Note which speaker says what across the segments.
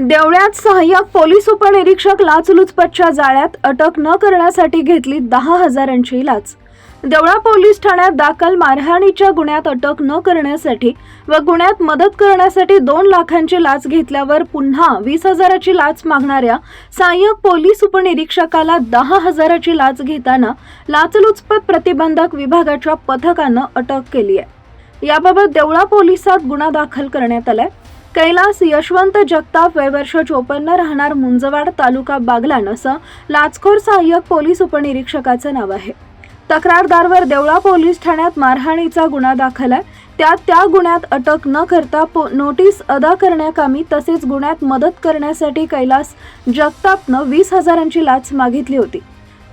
Speaker 1: देवळ्यात सहाय्यक पोलीस उपनिरीक्षक लाचलुचपतच्या जाळ्यात अटक न करण्यासाठी घेतली दहा हजारांची लाच. देवळा पोलीस ठाण्यात दाखल मारहाणीच्या गुन्ह्यात अटक न करण्यासाठी व गुन्ह्यात मदत करण्यासाठी दोन लाखांची लाच घेतल्यावर पुन्हा वीस हजाराची लाच मागणाऱ्या सहाय्यक पोलीस उपनिरीक्षकाला दहा हजाराची लाच घेताना लाचलुचपत प्रतिबंधक विभागाच्या पथकानं अटक केली आहे. याबाबत देवळा पोलिसात गुन्हा दाखल करण्यात आलाय. कैलास यशवंत जगताप वयवर्ष चोपन्न राहणार मुंजवाड तालुका बागलान असं लाचखोर सहाय्यक पोलीस उपनिरीक्षकाचं नाव आहे. तक्रारदारवर देवळा पोलीस ठाण्यात मारहाणीचा गुन्हा दाखल आहे. त्यात त्या गुन्ह्यात अटक न करता पो नोटीस अदा करण्याकामी तसेच गुन्ह्यात मदत करण्यासाठी कैलास जगतापनं वीस हजारांची लाच मागितली होती.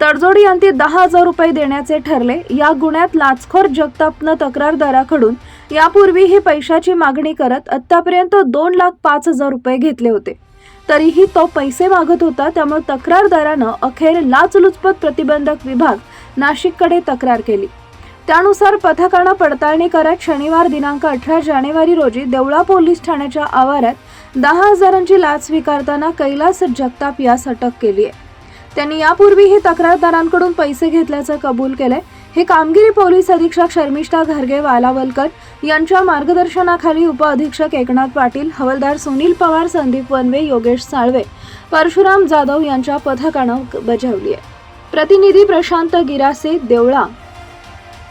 Speaker 1: तडजोडी अंती दहा हजार रुपये देण्याचे ठरले. या गुन्ह्यात लाचखोर जगतापनं तक्रारदाराकडून यापूर्वी ही पैशाची मागणी करत आतापर्यंत दोन लाख पाच हजार रुपये घेतले होते. तरीही तो पैसे मागत होता त्यामुळे तक्रारदारानं अखेर लाचलुचपत प्रतिबंधक विभाग नाशिककडे तक्रार केली. त्यानुसार पथकानं पडताळणी करत शनिवार दिनांक अठरा जानेवारी रोजी देवळा पोलीस ठाण्याच्या आवारात दहा हजारांची लाच स्वीकारताना कैलास जगताप यास अटक केली आहे त्यांनी यापूर्वीही तक्रारदारांकडून पैसे घेतल्याचं कबूल केलंय. हे कामगिरी पोलीस अधीक्षक शर्मिष्ठा घरगे वालावलकर यांच्या मार्गदर्शनाखाली उपअधीक्षक एकनाथ पाटील हवलदार सुनील पवार संदीप वनवे योगेश साळवे परशुराम जाधव यांच्या पथकानं बजावली आहे प्रतिनिधी प्रशांत गिरासे देवळा.